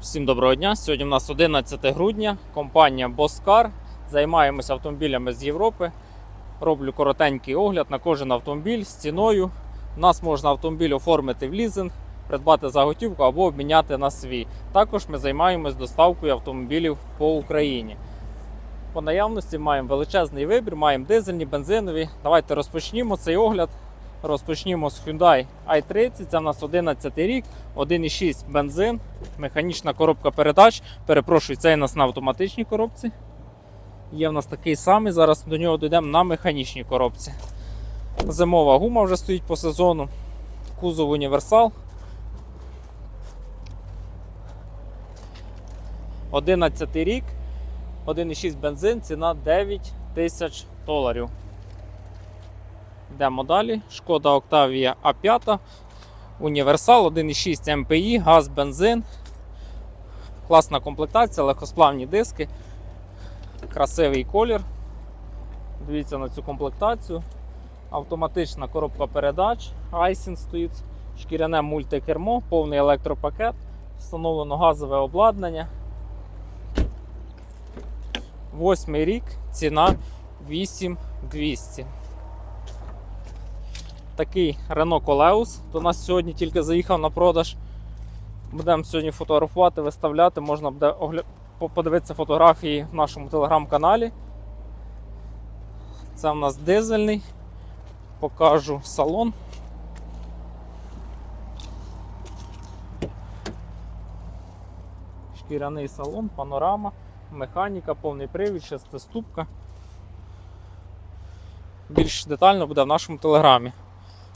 Всім доброго дня. Сьогодні у нас 11 грудня. Компанія Bosscar. Займаємося автомобілями з Європи. Роблю коротенький огляд на кожен автомобіль з ціною. У нас можна автомобіль оформити в лізинг, придбати за готівку або обміняти на свій. Також ми займаємось доставкою автомобілів по Україні. По наявності маємо величезний вибір, маємо дизельні, бензинові. Давайте розпочнімо цей огляд. Розпочнімо з Hyundai i30. Це в нас 11 рік, 1,6 бензин, механічна коробка передач. Перепрошую, цей у нас на автоматичній коробці. Є в нас такий самий. Зараз до нього дійдемо на механічній коробці. Зимова гума вже стоїть по сезону. Кузов універсал. 11 рік, 1,6 бензин, ціна 9 тисяч доларів. Йдемо далі. Шкода Octavia A5, універсал, 1,6 МПІ, газ, бензин. Класна комплектація, легкосплавні диски, красивий колір. Дивіться на цю комплектацію. Автоматична коробка передач, айсін стоїть, шкіряне мультикермо, повний електропакет, встановлено газове обладнання. Восьмий рік, ціна 8200. Такий Renault Coleus до нас сьогодні тільки заїхав на продаж. Будемо сьогодні фотографувати, виставляти. Можна буде огля... подивитися фотографії в нашому телеграм-каналі. Це в нас дизельний. Покажу салон. Шкіряний салон, панорама, механіка, повний привід, шестиступка. Більш детально буде в нашому телеграмі.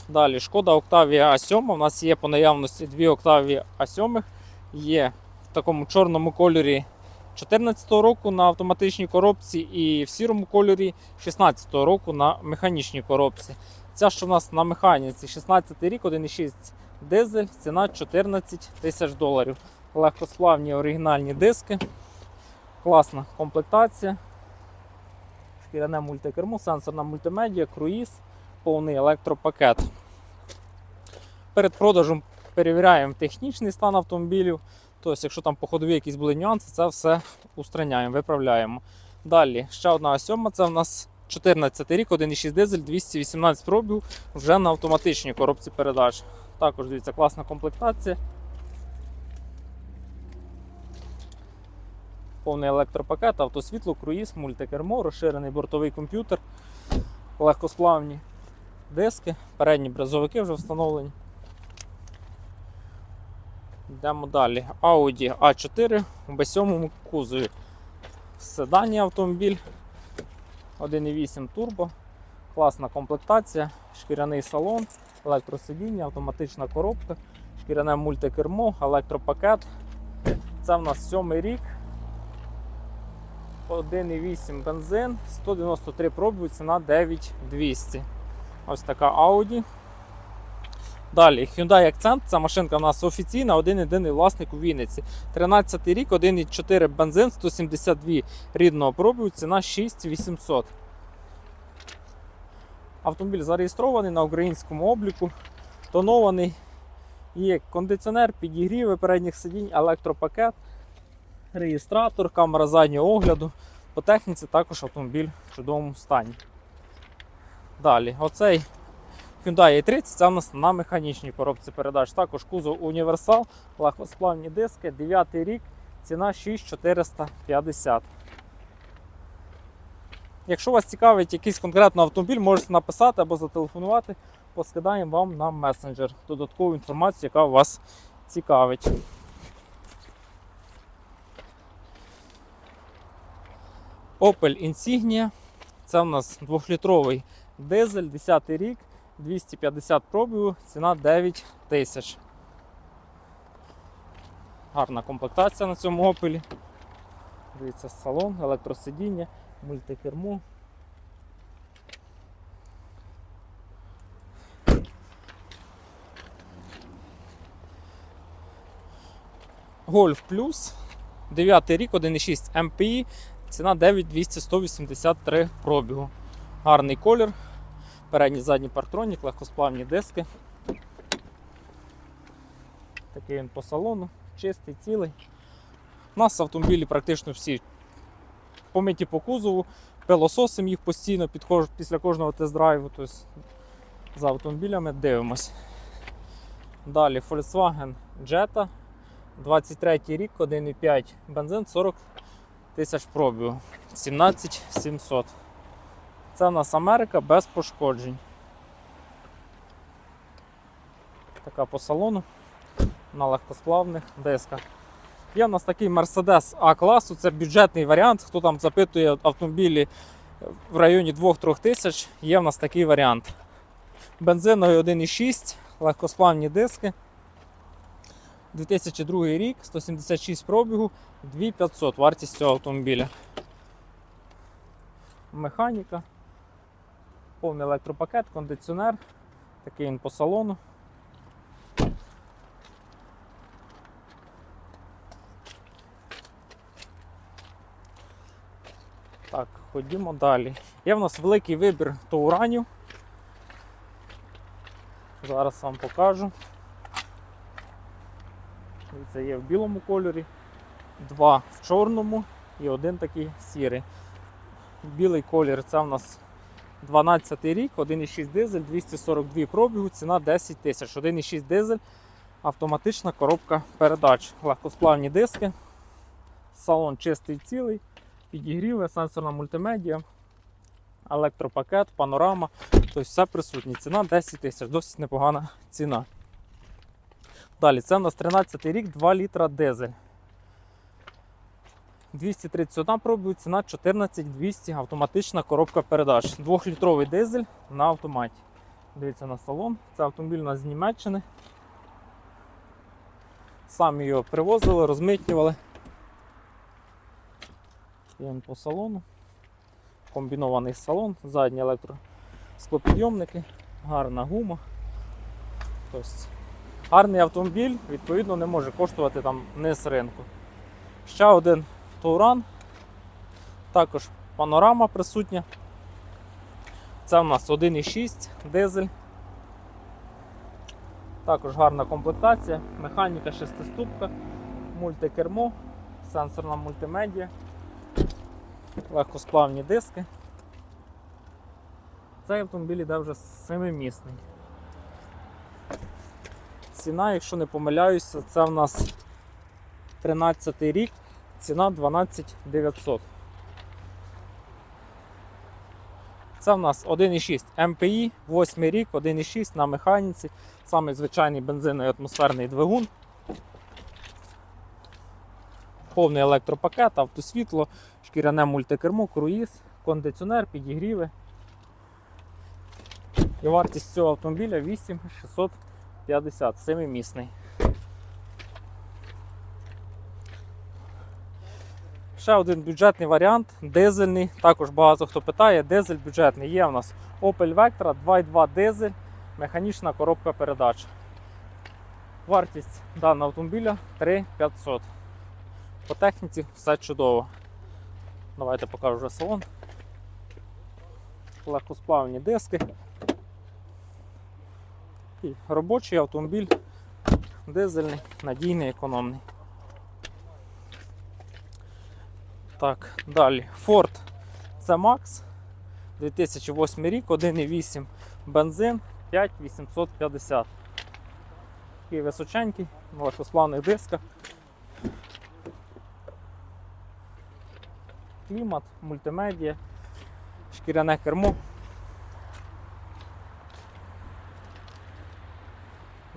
Далі шкода Octavia A7. У нас є по наявності дві Octavia A7. Є в такому чорному кольорі 2014 року на автоматичній коробці і в сірому кольорі 2016 року на механічній коробці. Ця, що в нас на механіці 16 рік, 1,6 дизель, ціна 14 тисяч доларів. Легкосплавні оригінальні диски. Класна комплектація. Шкіряне мультикермо, сенсорна мультимедіа, круїз, повний електропакет. Перед продажем перевіряємо технічний стан автомобілів. Тобто, якщо там по ходові якісь були нюанси, це все устраняємо, виправляємо. Далі, ще одна сьома, це в нас 14 рік, 1,6 дизель, 218 пробів вже на автоматичній коробці передач. Також дивіться, класна комплектація. Повний електропакет, автосвітло, круїз, мультикермо, розширений бортовий комп'ютер, легкосплавні диски, передні брезовики вже встановлені. Йдемо далі. Audi A4 у B7 кузові. Седані автомобіль 1.8 турбо, класна комплектація, шкіряний салон, електросидіння, автоматична коробка, шкіряне мультикермо, електропакет. Це в нас сьомий рік. 1,8 бензин, 193 пробів, ціна 9200. Ось така Audi. Далі Hyundai Accent, ця машинка в нас офіційна, один єдиний власник у Вінниці. 13 рік, 1,4 бензин, 172 рідного пробігу, ціна 6800. Автомобіль зареєстрований на українському обліку, тонований. Є кондиціонер, підігріви передніх сидінь, електропакет, реєстратор, камера заднього огляду. По техніці також автомобіль в чудовому стані. Далі, оцей Hyundai i30 це у нас на механічній коробці передач. Також кузов універсал, легкосплавні диски, 9 рік, ціна 6450. Якщо вас цікавить якийсь конкретний автомобіль, можете написати або зателефонувати, поскидаємо вам на месенджер додаткову інформацію, яка вас цікавить. Opel Insignia. Це в нас 2-літровий дизель, 10 рік, 250 пробігу, ціна 9 тисяч. Гарна комплектація на цьому Opel. Дивіться, салон, електросидіння, мультикермо. Golf Plus, 9 рік, 1,6 MPI, ціна 9200 183 пробігу. Гарний колір, передній задній парктронік, легкосплавні диски. Такий він по салону, чистий, цілий. У нас автомобілі практично всі помиті по кузову, пилососимо їх постійно підходжу після кожного тест-драйву. Тобто за автомобілями дивимось. Далі Volkswagen Jetta, 23 рік, 1,5 бензин, 40 тисяч пробігу, 17 700. Це в нас Америка без пошкоджень. Така по салону на легкосплавних дисках. Є в нас такий Mercedes А-класу, це бюджетний варіант. Хто там запитує автомобілі в районі 2-3 тисяч, є в нас такий варіант. Бензиновий 1,6, легкосплавні диски. 2002 рік, 176 пробігу, 2500 вартість цього автомобіля. Механіка, повний електропакет, кондиціонер, такий він по салону. Так, ходімо далі. Є в нас великий вибір тауранів. Зараз вам покажу. Це є в білому кольорі, два в чорному і один такий сірий. Білий колір це в нас 12 рік, 1,6 дизель, 242 пробігу, ціна 10 тисяч. 1,6 дизель, автоматична коробка передач, легкосплавні диски, салон чистий цілий, підігріви, сенсорна мультимедіа, електропакет, панорама. Тобто все присутнє. Ціна 10 тисяч, досить непогана ціна. Далі, це у нас 13 рік, 2 літра дизель. 231 пробує, ціна 14200, автоматична коробка передач. 2-літровий дизель на автоматі. Дивіться на салон. Це автомобіль у нас з Німеччини. Самі його привозили, розмитнювали. Він по салону. Комбінований салон, задні електросклопідйомники, гарна гума. Тобто, гарний автомобіль, відповідно, не може коштувати там низ ринку. Ще один Тауран, також панорама присутня. Це у нас 1,6 дизель. Також гарна комплектація, механіка шестиступка, мультикермо, сенсорна мультимедіа, легкосплавні диски. Цей автомобіль іде вже семимісний. Ціна, якщо не помиляюся, це в нас 13 рік, ціна 12 900. Це в нас 1,6 МПІ, 8 рік, 1,6 на механіці, саме звичайний бензиновий атмосферний двигун. Повний електропакет, автосвітло, шкіряне мультикермо, круїз, кондиціонер, підігріви. І вартість цього автомобіля 8650, семимісний. Ще один бюджетний варіант, дизельний. Також багато хто питає, дизель бюджетний. Є у нас Opel Vectra 2.2 дизель, механічна коробка передач. Вартість даного автомобіля 3500. По техніці все чудово. Давайте покажу вже салон. Легкосплавні диски. І робочий автомобіль, дизельний, надійний, економний. Так, далі. Ford C-Max 2008 рік, 1,8 бензин, 5850. Такий височенький, на легкосплавних дисках. Клімат, мультимедіа, шкіряне кермо.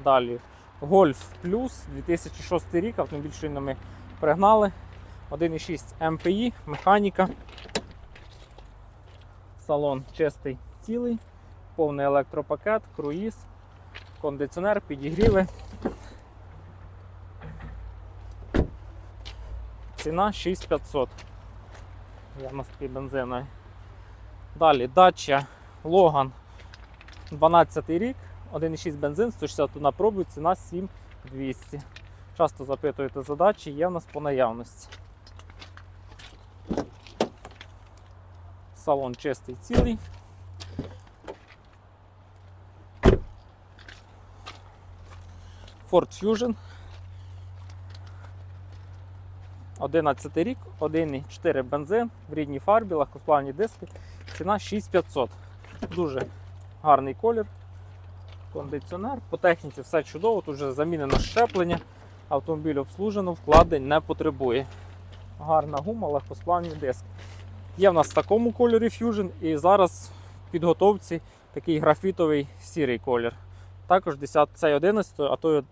Далі Golf Plus 2006 рік, автомобіль щойно ми пригнали. 1,6 МПІ, механіка. Салон чистий цілий, повний електропакет, круїз, кондиціонер, підігріви. Ціна 6500. Я у нас такий бензиновий. Далі дача Логан 12 рік, 1,6 бензин, 161 пробу, ціна 7200. Часто запитуєте задачі, є в нас по наявності. Салон чистий цілий. Ford Fusion. 11 рік, 1,4 бензин в рідній фарбі, легкосплавні диски. Ціна 6500. Дуже гарний колір. Кондиціонер. По техніці все чудово, тут вже замінено щеплення. Автомобіль обслужено, вкладень не потребує. Гарна гума, легкосплавні диски. Є в нас в такому кольорі Fusion і зараз в підготовці такий графітовий сірий колір. Також 10, цей 11, а то й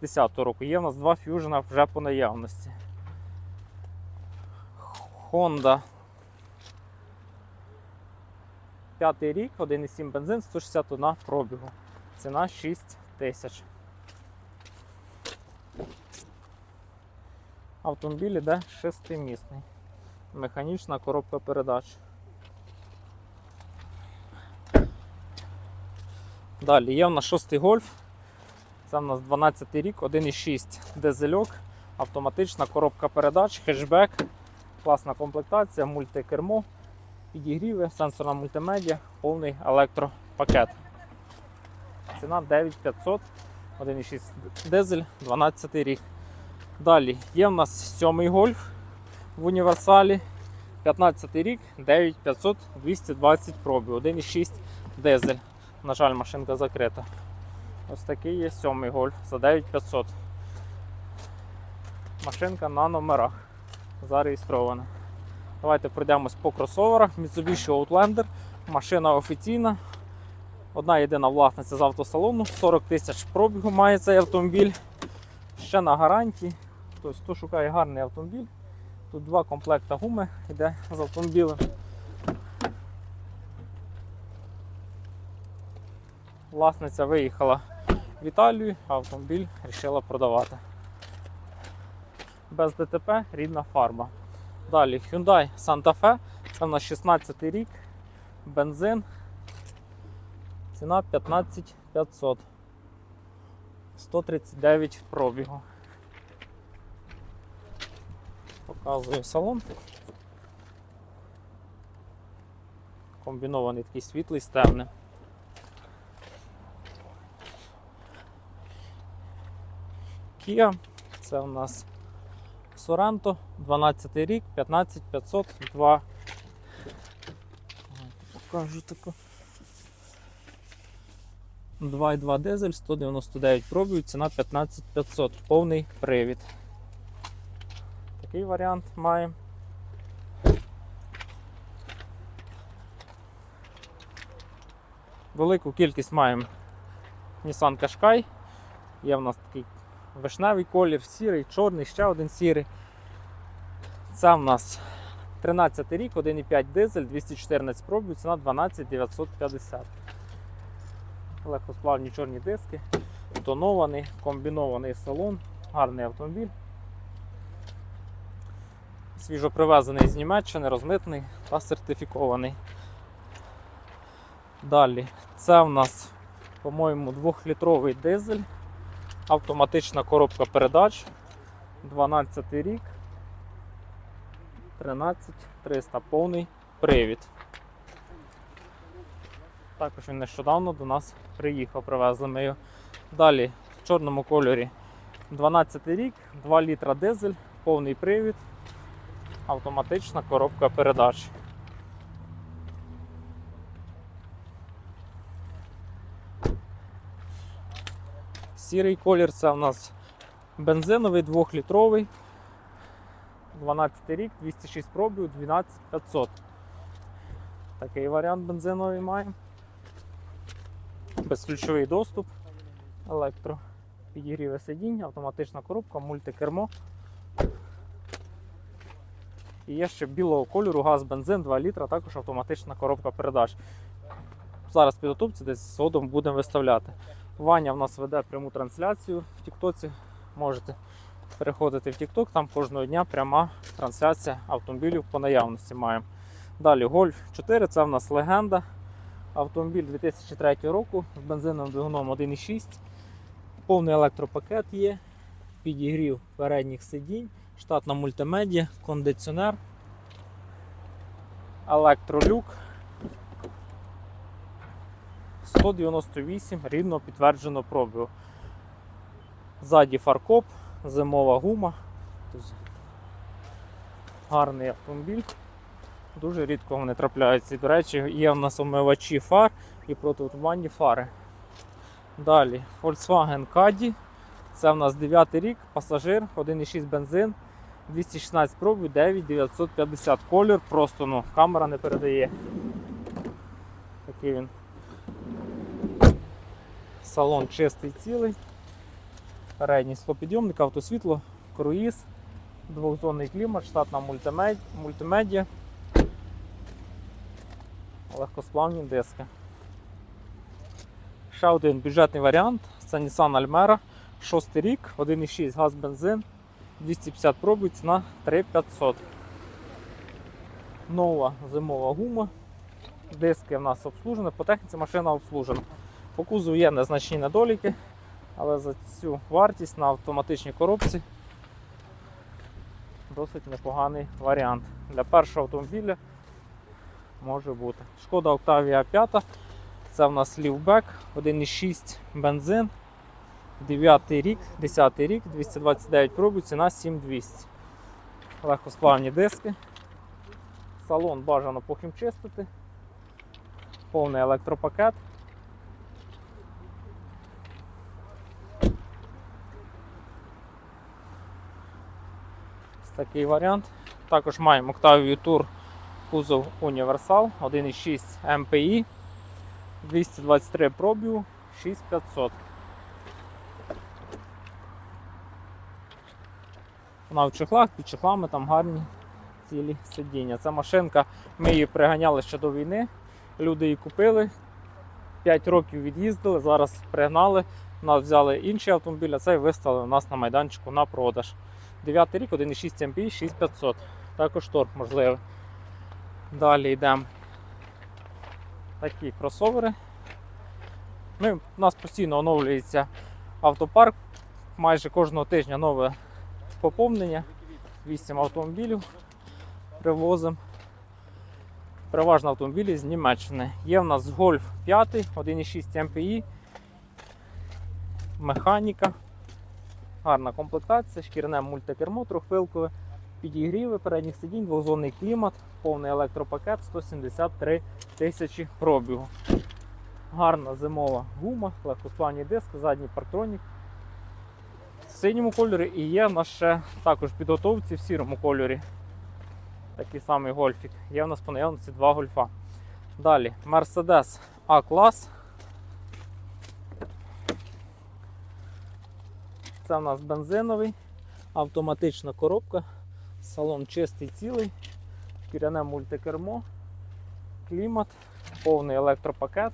10 року. Є в нас два Fusion вже по наявності. Honda. П'ятий рік, 1,7 бензин, 161 пробігу. Ціна 6 тисяч. Автомобіль іде шестимісний. Механічна коробка передач. Далі є в нас шостий гольф. Це в нас 12 рік, 1,6 дизельок, автоматична коробка передач, хешбек, класна комплектація, мультикермо, підігріви, сенсорна мультимедіа, повний електропакет. Ціна 9500, 1,6 дизель, 12 рік. Далі є в нас сьомий гольф в універсалі. 15 рік, 9500, 220 пробів, 1,6 дизель. На жаль, машинка закрита. Ось такий є сьомий гольф за 9500. Машинка на номерах зареєстрована. Давайте пройдемось по кросоверах. Mitsubishi Outlander. Машина офіційна. Одна єдина власниця з автосалону. 40 тисяч пробігу має цей автомобіль. Ще на гарантії. Тобто, хто шукає гарний автомобіль. Тут два комплекта гуми йде з автомобілем. Власниця виїхала в Італію, а автомобіль вирішила продавати. Без ДТП рідна фарба. Далі Hyundai Santa Fe. Це в нас 16 рік, бензин. Ціна 15 500. 139 пробігу. Показую салон. Комбінований такий світлий з темним. Kia. Це у нас Sorento, 12 рік, 15502. Покажу таку. 2,2 дизель, 199 пробів, ціна 15500, повний привід. Такий варіант маємо. Велику кількість маємо Nissan Qashqai. Є в нас такий вишневий колір, сірий, чорний, ще один сірий. Це в нас 13 рік, 1,5 дизель, 214 пробів, ціна 12 950. Легкосплавні чорні диски, тонований, комбінований салон, гарний автомобіль. Свіжо привезений з Німеччини, розмитний та сертифікований. Далі, це в нас, по-моєму, 2-літровий дизель, автоматична коробка передач, 12 рік, 13300, повний привід. Також він нещодавно до нас приїхав, привезли ми його. Далі. В чорному кольорі. 12 рік, 2 літра дизель, повний привід, автоматична коробка передач. Сірий колір це у нас бензиновий 2-літровий. 12 рік, 206 пробів, 12500. Такий варіант бензиновий маємо. Безключовий доступ, електро, підігріве сидіння, автоматична коробка, мультикермо. І є ще білого кольору, газ, бензин, 2 літра, також автоматична коробка передач. Зараз підготовці десь згодом будемо виставляти. Ваня в нас веде пряму трансляцію в Тіктоці. Можете переходити в TikTok, там кожного дня пряма трансляція автомобілів по наявності маємо. Далі Golf 4 це в нас легенда. Автомобіль 2003 року з бензиновим двигуном 1.6. Повний електропакет є, підігрів передніх сидінь, штатна мультимедіа, кондиціонер, електролюк. 198 рівно підтверджено пробігу. Ззаді фаркоп, зимова гума. Гарний автомобіль. Дуже рідко вони трапляються. До речі, є в нас омивачі фар і протитуманні фари. Далі Volkswagen Caddy. Це в нас 9 рік, пасажир, 1,6 бензин, 216 пробів, 9950 колір. Просто ну, камера не передає. Такий він. Салон чистий цілий. Передній склопідйомник, автосвітло, круїз, двохзонний клімат, штатна мультимед... мультимедіа, легкосплавні диски. Ще один бюджетний варіант це Nissan Almera, 6 рік, 1,6 газ бензин, 250 пробів, ціна 3500. Нова зимова гума. Диски в нас обслужені, по техніці машина обслужена. По кузову є незначні недоліки, але за цю вартість на автоматичній коробці досить непоганий варіант. Для першого автомобіля може бути. Шкода Octavia 5. Це в нас лівбек, 1,6 бензин, 9 рік, 10 рік, 229 пробів, ціна 7200. Легкосплавні диски. Салон бажано похімчистити. Повний електропакет. Ось такий варіант. Також маємо Octavia Tour кузов Універсал 1,6 MPI. 223 пробігу, 6500. Вона в чехлах, під чехлами там гарні цілі сидіння. Ця машинка, ми її приганяли ще до війни. Люди її купили, 5 років від'їздили, зараз пригнали, нас взяли інший автомобіль, а цей виставили у нас на майданчику на продаж. 9 рік, 1,6 MPI, 6500. Також торг можливий. Далі йдемо такі кросовери. Ми, у нас постійно оновлюється автопарк. Майже кожного тижня нове поповнення. 8 автомобілів привозимо. Переважно автомобілі з Німеччини. Є в нас Golf 5, 1,6 MPI, механіка, гарна комплектація, шкірне мультикермо, трьохвилкове, підігріви передніх сидінь, двохзонний клімат, повний електропакет 173 тисячі пробігу. Гарна зимова гума, легкосплавні диски, задній парктронік. Синьому кольорі і є в нас ще також підготовці в сірому кольорі. Такий самий гольфік. Є в нас по наявності два гольфа. Далі Mercedes A-клас. Це в нас бензиновий, автоматична коробка, салон чистий цілий, шкіряне мультикермо, клімат, повний електропакет.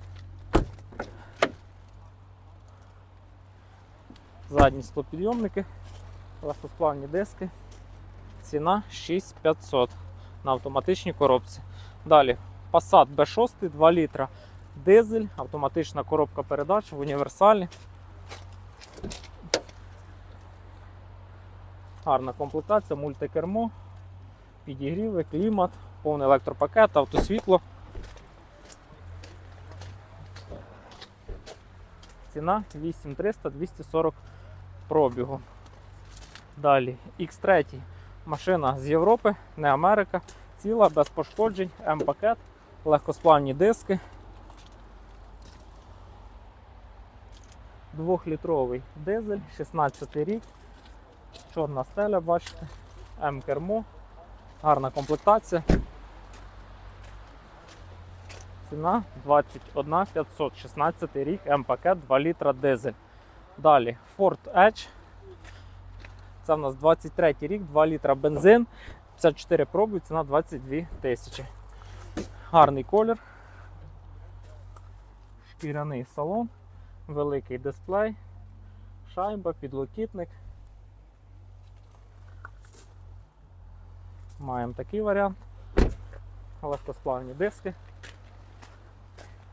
Задні склопідйомники, легкосплавні диски. Ціна 6500 на автоматичній коробці. Далі Passat B6 2 літра дизель, автоматична коробка передач в універсалі. Гарна комплектація, мультикермо, підігріви, клімат, повний електропакет, автосвітло. Ціна 8300 240 пробігу. Далі X3 машина з Європи, не Америка, ціла, без пошкоджень, М-пакет, легкосплавні диски. Двохлітровий дизель, 16 рік, чорна стеля, бачите, М-кермо, гарна комплектація. Ціна 21 500, 16 рік, М-пакет, 2 літра дизель. Далі Ford Edge. Це в нас 23 рік, 2 літра бензин, 54 проби, ціна 22 тисячі. Гарний колір. Шкіряний салон, великий дисплей, шайба, підлокітник. Маємо такий варіант. Легкосплавні диски.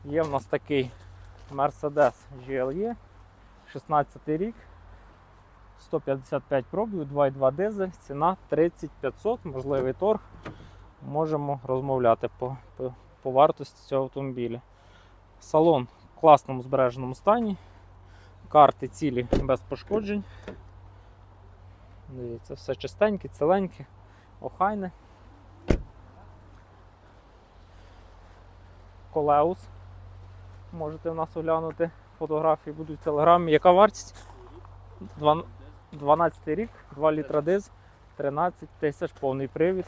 Є в нас такий Mercedes GLE, 16 рік, 155 пробів, 2,2 дизель, ціна 3500, можливий торг. Можемо розмовляти по, по, по вартості цього автомобіля. Салон в класному збереженому стані. Карти цілі без пошкоджень. Дивіться, все чистеньке, ціленьке, охайне. Колеус можете в нас оглянути. Фотографії будуть в телеграмі. Яка вартість? 12 рік, 2 літра диз, 13 тисяч, повний привід,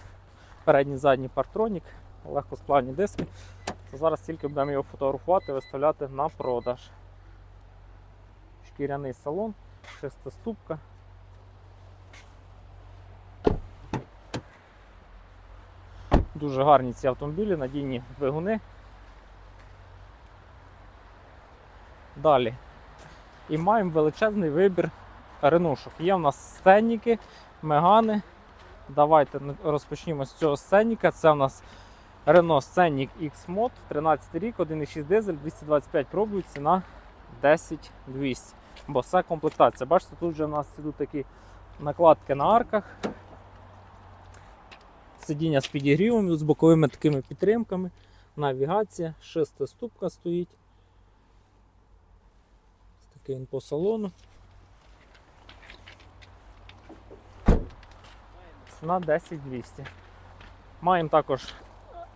передній задній партронік, легкосплавні диски. Це зараз тільки будемо його фотографувати, виставляти на продаж. Шкіряний салон, шестиступка. Дуже гарні ці автомобілі, надійні двигуни. Далі. І маємо величезний вибір ренушок. Є в нас сценніки, мегани. Давайте розпочнімо з цього сценніка. Це у нас Renault Scenic X-Mod, 13 рік, 1,6 дизель, 225 пробують, ціна 10200. Бо це комплектація. Бачите, тут вже у нас ідуть такі накладки на арках. Сидіння з підігрівом, з боковими такими підтримками. Навігація, шестиступка стоїть. Такий він по салону. Ціна 10200. Маємо також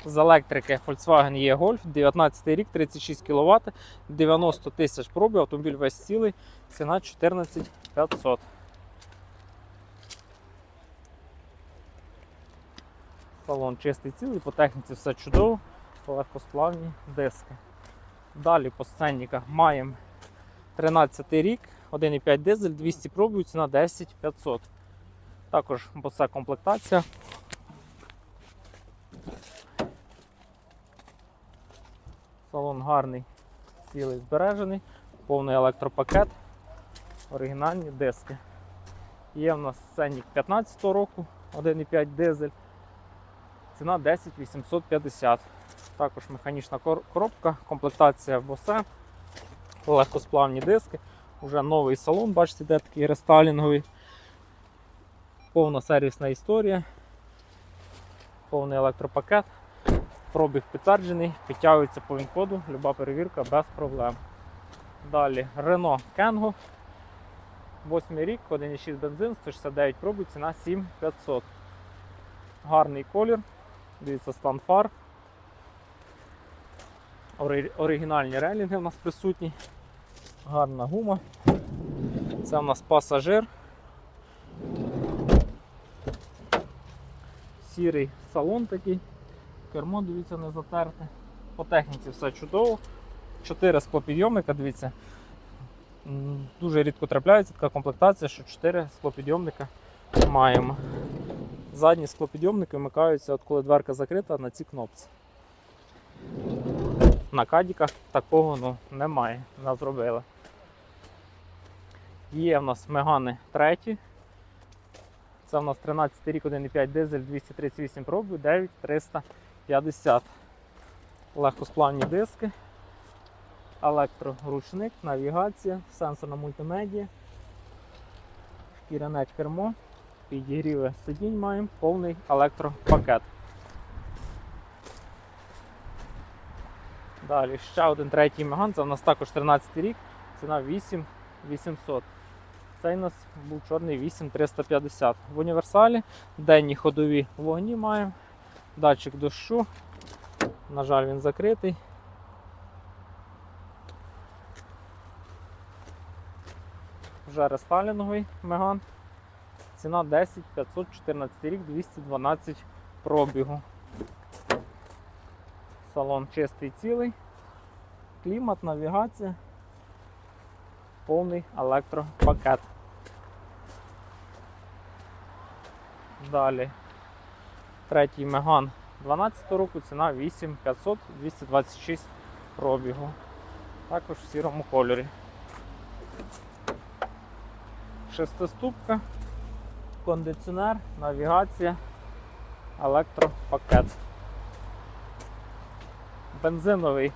з електрики Volkswagen E-Golf, 19 рік, 36 кВт, 90 тисяч пробів, автомобіль весь цілий, ціна 14500. Салон чистий цілий, по техніці все чудово, легкосплавні диски. Далі по сценниках маємо 13 рік, 1,5 дизель, 200 пробів, ціна 10500. Також боса комплектація. Салон гарний, цілий збережений, повний електропакет, оригінальні диски. Є в нас сценник 15 року, 1,5 дизель. Ціна 10 850. Також механічна коробка, комплектація босе, легкосплавні диски. Уже новий салон, бачите, де такий рестайлінговий. Повна сервісна історія, повний електропакет, пробіг підтверджений, підтягується по він-коду, люба перевірка без проблем. Далі Renault Kangoo, 8 рік, 1,6 бензин, 169 пробів, ціна 7500. Гарний колір, дивіться стан фар. Ори- Оригінальні релінги у нас присутні. Гарна гума. Це у нас пасажир. Сірий салон такий. Кермо, дивіться, не затерте. По техніці все чудово. Чотири склопідйомника, дивіться. Дуже рідко трапляється така комплектація, що 4 склопідйомника маємо. Задні склопідйомники вмикаються, от коли дверка закрита на цій кнопці. На кадіках такого ну, немає, не зробили. Є в нас мегани треті. Це в нас 13 рік, 1,5 дизель, 238 пробів, 9350. Легкосплавні диски, електроручник, навігація, сенсорна мультимедія, шкіряне кермо, підігріви сидінь маємо, повний електропакет. Далі ще один третій меган, це у нас також 13 рік, ціна 8800. Цей у нас був чорний 8350. В універсалі денні ходові вогні маємо, датчик дощу. На жаль, він закритий. Вже рестайлінговий меган. Ціна 10 514 рік, 212 пробігу. Салон чистий цілий. Клімат, навігація, повний електропакет. Далі. Третій меган 12 року, ціна 8500 226 пробігу. Також в сірому кольорі. Шестиступка, кондиціонер, навігація, електропакет. Бензиновий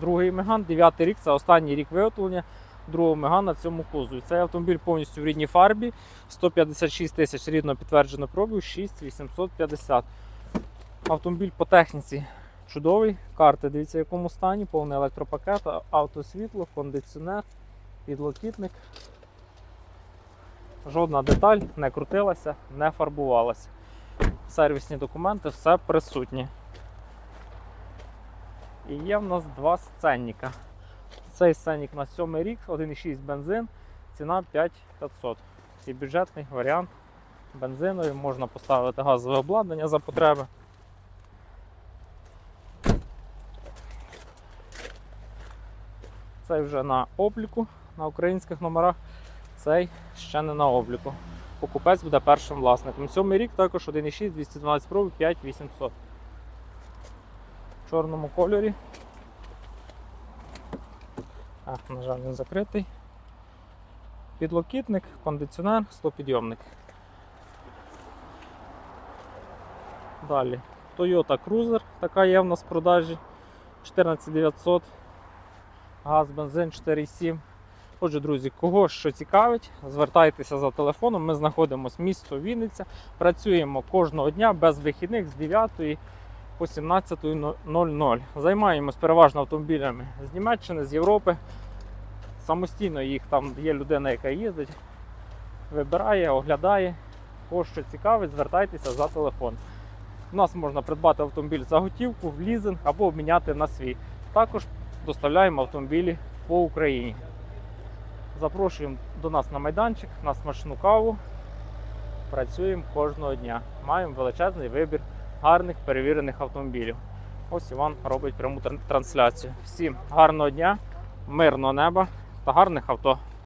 другий меган, 9 рік, це останній рік виготовлення другого мегана в цьому кузові. Цей автомобіль повністю в рідній фарбі, 156 тисяч рідно підтверджено пробів, 6850. Автомобіль по техніці чудовий. Карти, дивіться, в якому стані, повний електропакет, автосвітло, кондиціонер, підлокітник. Жодна деталь не крутилася, не фарбувалася. Сервісні документи, все присутнє. І є в нас два сценника. Цей сценник на 7 рік, 1,6 бензин, ціна 5500. І бюджетний варіант бензиновий, можна поставити газове обладнання за потреби. Цей вже на обліку на українських номерах, цей ще не на обліку. Покупець буде першим власником. Сьомий рік також 1,6, 212 проби, 5800. Чорному кольорі. А, на жаль, він закритий. Підлокітник, кондиціонер, склопідйомник. Далі. Toyota Cruiser, така є в нас в продажі. 14900. Газ, бензин 4,7. Отже, друзі, кого що цікавить, звертайтеся за телефоном. Ми знаходимося місто Вінниця. Працюємо кожного дня без вихідних з 9 по 17.00. Займаємось переважно автомобілями з Німеччини, з Європи. Самостійно їх там є людина, яка їздить, вибирає, оглядає. Кого що цікавить, звертайтеся за телефон. У нас можна придбати автомобіль за готівку, в лізинг або обміняти на свій. Також доставляємо автомобілі по Україні. Запрошуємо до нас на майданчик, на смачну каву. Працюємо кожного дня. Маємо величезний вибір гарних перевірених автомобілів. Ось Іван робить пряму тран- трансляцію. Всім гарного дня, мирного неба та гарних авто.